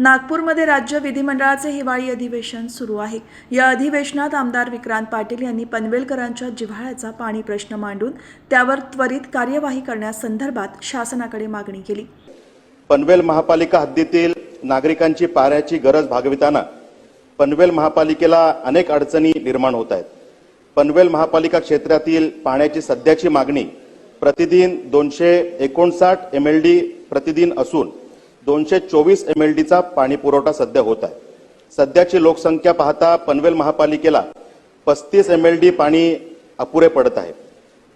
नागपूरमध्ये राज्य विधिमंडळाचे हिवाळी अधिवेशन सुरू आहे. या अधिवेशनात आमदार विक्रांत पाटील यांनी पनवेलकरांच्या जिव्हाळ्याचा पाणी प्रश्न मांडून त्यावर त्वरित कार्यवाही करण्यासंदर्भात शासनाकडे मागणी केली. पनवेल महापालिका हद्दीतील नागरिकांची पाण्याची गरज भागविताना पनवेल महापालिकेला अनेक अडचणी निर्माण होत आहेत. पनवेल महापालिका क्षेत्रातील पाण्याची सध्याची मागणी प्रतिदिन दोनशे एकोणसाठ एम एल डी प्रतिदिन असून दोनशे चोवीस एम एल डीचा पाणी पुरवठा सध्या होत आहे. सध्याची लोकसंख्या पाहता पनवेल महापालिकेला पस्तीस एम एल डी पाणी अपुरे पडत आहे.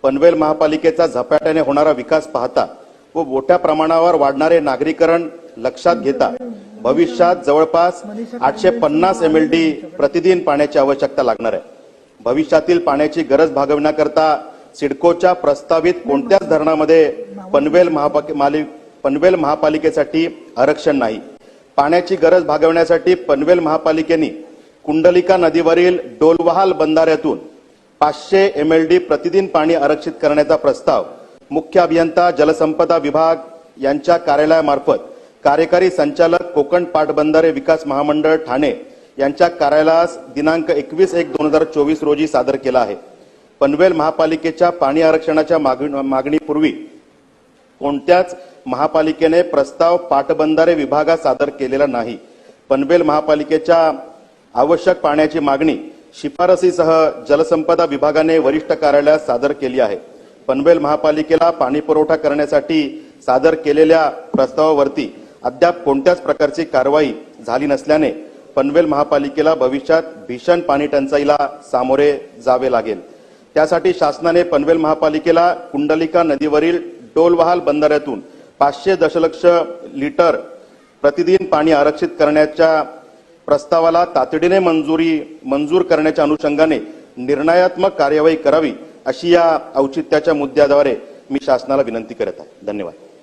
पनवेल महापालिकेचा झपाट्याने होणारा विकास पाहता व मोठ्या प्रमाणावर वाढणारे नागरीकरण लक्षात घेता भविष्यात जवळपास आठशे पन्नास एम एल डी प्रतिदिन पाण्याची आवश्यकता लागणार आहे. भविष्यातील पाण्याची गरज भागविण्याकरता सिडकोच्या प्रस्तावित कोणत्याच धरणामध्ये पनवेल महापालिके पनवेल महापालिकेसाठी आरक्षण नाही. पाण्याची गरज भागवण्यासाठी पनवेल महापालिकेने कुंडलिका नदीवरील डोलवहाल बंधाऱ्यातून पाचशे एम एल डी प्रतिदिन पाणी आरक्षित करण्याचा प्रस्ताव मुख्य अभियंता जलसंपदा विभाग यांच्या कार्यालयामार्फत कार्यकारी संचालक कोकण पाटबंधारे विकास महामंडळ ठाणे यांच्या कार्यालयास दिनांक एकवीस एक दोन हजार चोवीस रोजी सादर केला आहे. पनवेल महापालिकेच्या पाणी आरक्षणाच्या मागणी- मागणीपूर्वी कोणत्याच महापालिकेने प्रस्ताव पाटबंधारे विभागात सादर केलेला नाही. पनवेल महापालिकेच्या आवश्यक पाण्याची मागणी शिफारसीसह जलसंपदा विभागाने वरिष्ठ कार्यालयात सादर केली आहे. पनवेल महापालिकेला पाणी पुरवठा करण्यासाठी सादर केलेल्या प्रस्तावावरती अद्याप कोणत्याच प्रकारची कारवाई झाली नसल्याने पनवेल महापालिकेला भविष्यात भीषण पाणी टंचाईला सामोरे जावे लागेल. त्यासाठी शासनाने पनवेल महापालिकेला कुंडलिका नदीवरील डोलवहाल बंधाऱ्यातून पाचशे दशलक्ष लिटर प्रतिदिन पाणी आरक्षित करण्याच्या प्रस्तावाला तातडीने मंजुरी मंजूर करण्याच्या अनुषंगाने निर्णयात्मक कार्यवाही करावी अशी या औचित्याच्या मुद्द्याद्वारे मी शासनाला विनंती करत आहे. धन्यवाद.